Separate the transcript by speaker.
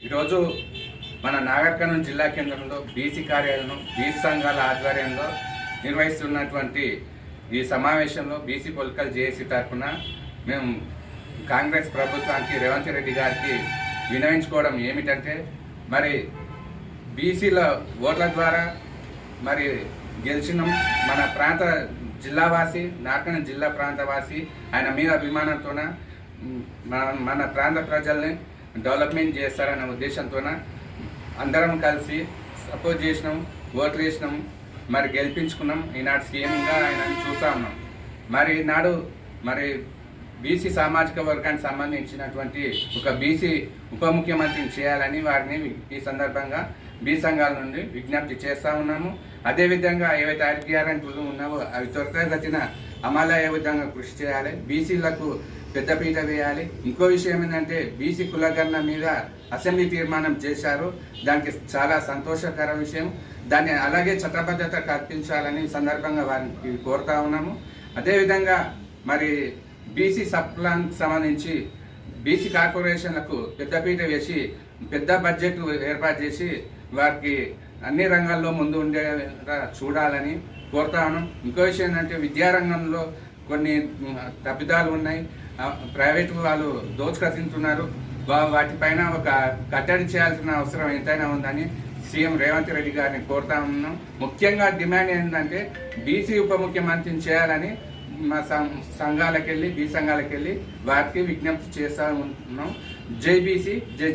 Speaker 1: ఈరోజు మన నాగర్కర్ణం జిల్లా కేంద్రంలో బీసీ కార్యాలయం బీసీ సంఘాల ఆధ్వర్యంలో నిర్వహిస్తున్నటువంటి ఈ సమావేశంలో బీసీ పొలికల్ జేఏసీ తరఫున మేము కాంగ్రెస్ ప్రభుత్వానికి రేవంత్ రెడ్డి గారికి వినవించుకోవడం ఏమిటంటే మరి బీసీల ఓట్ల ద్వారా మరి గెలిచినాం. మన ప్రాంత జిల్లావాసి నార్కన జిల్లా ప్రాంతవాసి ఆయన మీద అభిమానంతోన మన మన ప్రాంత ప్రజల్ని డెవలప్మెంట్ చేస్తారనే ఉద్దేశంతోన అందరం కలిసి సపోర్ట్ చేసినాం ఓట్లు వేసినాం. మరి గెలిపించుకున్నాం. ఈనాడు సీఎంగా ఆయన చూస్తా ఉన్నాం. మరి ఈనాడు మరి బీసీ సామాజిక వర్గానికి సంబంధించినటువంటి ఒక బీసీ ఉప ముఖ్యమంత్రిని చేయాలని వారిని ఈ సందర్భంగా బీ సంఘాల నుండి విజ్ఞప్తి చేస్తూ ఉన్నాము. అదేవిధంగా ఏవైతే ఆరు గ్యారంటీలు ఉన్నావో అవి త్వరితగతిన అమలు అయ్యే విధంగా కృషి చేయాలి. బీసీలకు పెద్దపీట వేయాలి. ఇంకో విషయం ఏంటంటే బీసీ కులగణన మీద అసెంబ్లీ తీర్మానం చేశారు. దానికి చాలా సంతోషకర విషయం. దాన్ని అలాగే చట్టబద్ధత కల్పించాలని సందర్భంగా వారికి కోరుతా ఉన్నాము. అదేవిధంగా మరి బీసీ సప్లాన్కి సంబంధించి బీసీ కార్పొరేషన్లకు పెద్దపీట వేసి పెద్ద బడ్జెట్ ఏర్పాటు చేసి వారికి అన్ని రంగాల్లో ముందు ఉండేలా చూడాలని కోరుతాను. ఇంకో విషయం ఏంటంటే విద్యారంగంలో కొన్ని తప్పిదాలు ఉన్నాయి. ప్రైవేట్ వాళ్ళు దోచుకసింటున్నారు వాటిపైన ఒక కట్టడి చేయాల్సిన అవసరం ఎంతైనా ఉందని సీఎం రేవంత్ రెడ్డి గారిని కోరుతా ఉన్నాం. ముఖ్యంగా డిమాండ్ ఏంటంటే బీసీ ఉప ముఖ్యమంత్రిని చేయాలని మా సం- సంఘాలకు వెళ్ళి బీ సంఘాలకు వెళ్ళి వారికి విజ్ఞప్తి చేస్తూ ఉంటున్నాం జైబీసీ జై